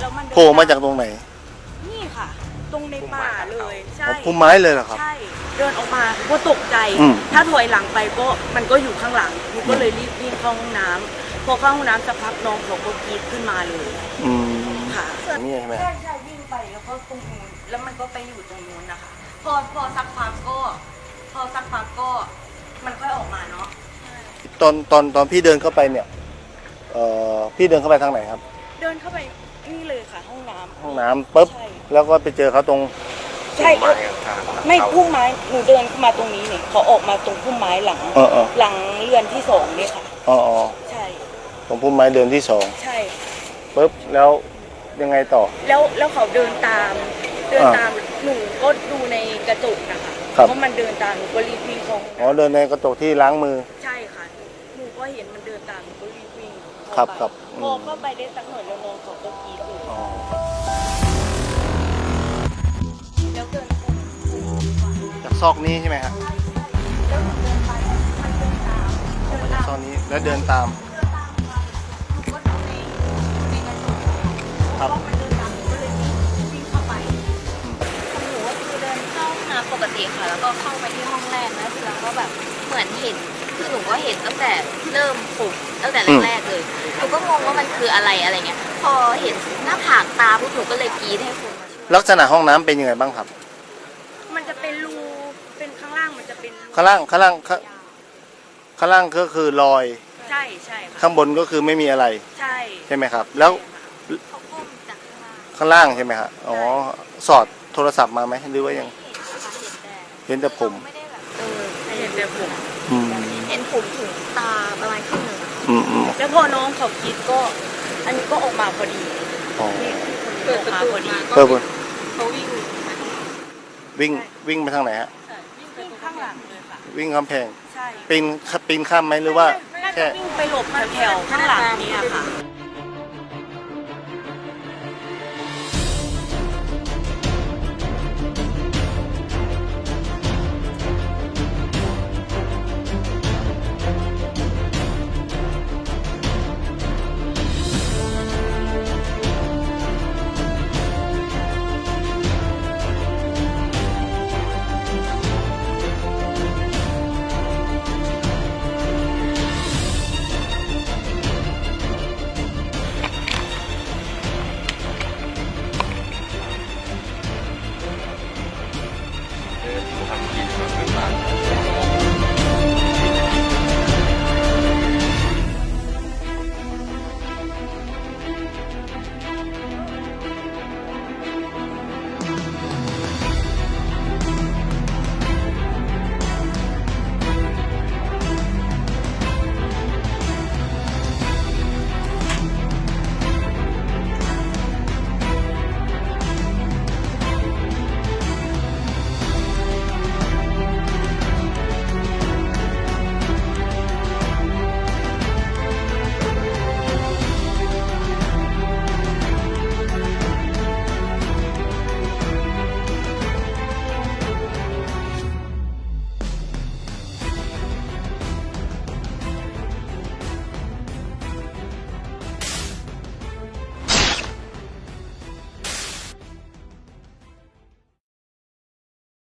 แล้วมันเดินโผล่มาจากตรงไหนนี่ค่ะ ตรงในป่าเลยใช่อ๋อพุ่มไม้เลยเหรอครับ ใช่ เดินออกมาก็ตกใจ อืม ถ้าถอยหลังไปก็มันก็อยู่ข้างหลังหนูก็เลยรีบวิ่งเข้าห้องน้ำพอเข้าห้องน้ำสักพักน้องเขาก็กรีดขึ้นมาเลยอืม ค่ะนี่ใช่ไหม ใช่ใช่วิ่งไปแล้วก็ตรงนู้นแล้วมันก็ไปอยู่ตรงนู้นนะคะ พอพอสักพักก็ พอสักพักก็ มันค่อยออกมาเนาะ ตอนตอนตอนพี่เดินเข้าไปเนี่ยเอ่อพี่เดินเข้าไปทางไหนครับ เดินเข้าไป นี่เลยค่ะห้องน้ำ ห้องน้ำปุ๊บใช่ แล้วก็ไปเจอเขาตรงใช่เอ้ยไม่พุ่มไม้หนูเดินมาตรงนี้นี่เขาออกมาตรงพุ่มไม้หลัง เออเออหลังเรือนที่สองนี่ค่ะ อ๋ออ๋อใช่ตรงพุ่มไม้เดินที่สองใช่ ปุ๊บแล้วยังไงต่อ แล้วแล้วเขาเดินตาม เดินอ่าตามหนูก็ดูในกระจกนะคะครับ ว่ามันเดินตามหนูก็รีบวิ่งเข้าห้องอ๋อน้ำเดินในกระจกที่ล้างมือใช่ค่ะหนูก็เห็นมันเดินตามหนู ก็รีบวิ่งครับเข้าไปครับพออืมเข้าไปได้สักหน่อยแล้วน้องเขาก็กรีดเลย อ๋อแล้วเดินพุ่งพุ่งไปจากซอกนี้ใช่ไหมฮะแล้วหนูเดินไปมันเดินตามเดินจากตามซอกนี้แล้วเดินตามก็ดูในในกระจกครับเพาะมันเดินตามหนูก็เลยวิ่งวิ่งเข้าไปของหนูก็คือเดินเข้าห้องน้ำปกติค่ะ แล้วก็เข้าไปที่ห้องแรกนะแล้วก็แบบเหมือนเห็น คือหนูก็เห็นตั้งแต่เริ่มปลุกตั้งแต่แรกๆเลยหนูก็งงว่ามันคืออะไรอะไรเงี้ยพอเห็นหน้าผากตาปุ๊บหนูก็เลยกรีดให้คนมาช่วยลักษณะห้องน้ำเป็นยังไงบ้างครับ มันจะเป็นรู เป็นข้างล่างมันจะเป็นข้างล่างข้างล่างข้างข้างล่างก็คือรอย ใช่ใช่ค่ะข้างบนก็คือไม่มีอะไรใช่ใช่ไหมครับ แล้วเขาก้มจากข้างล่างข้างล่างใช่ไหมครับอ๋อสอดโทรศัพท์มาไหมหรือว่ายังเห็นนะคะเห็นแต่เห็นแต่ผม ไม่ได้แบบเออเห็นแต่ผมอืม เห็นผมถึงตาประมาณครึ่งหนึ่งอะอืมอืมแล้วพอน้องเขาคิดก็ อันนี้ก็ออกมาพอดีอ๋อนี่เปิดประตูพอดีเพิ่มเขาวิ่งวิ่งวิ่งไปทางไหนฮะวิ่งข้างหลังเลยค่ะ วิ่งกำแพงใช่ปีนปีนข้ามไหมหรือว่า น่าจะแค่ วิ่งไปหลบแถวๆข้างหลังเนี่ยค่ะ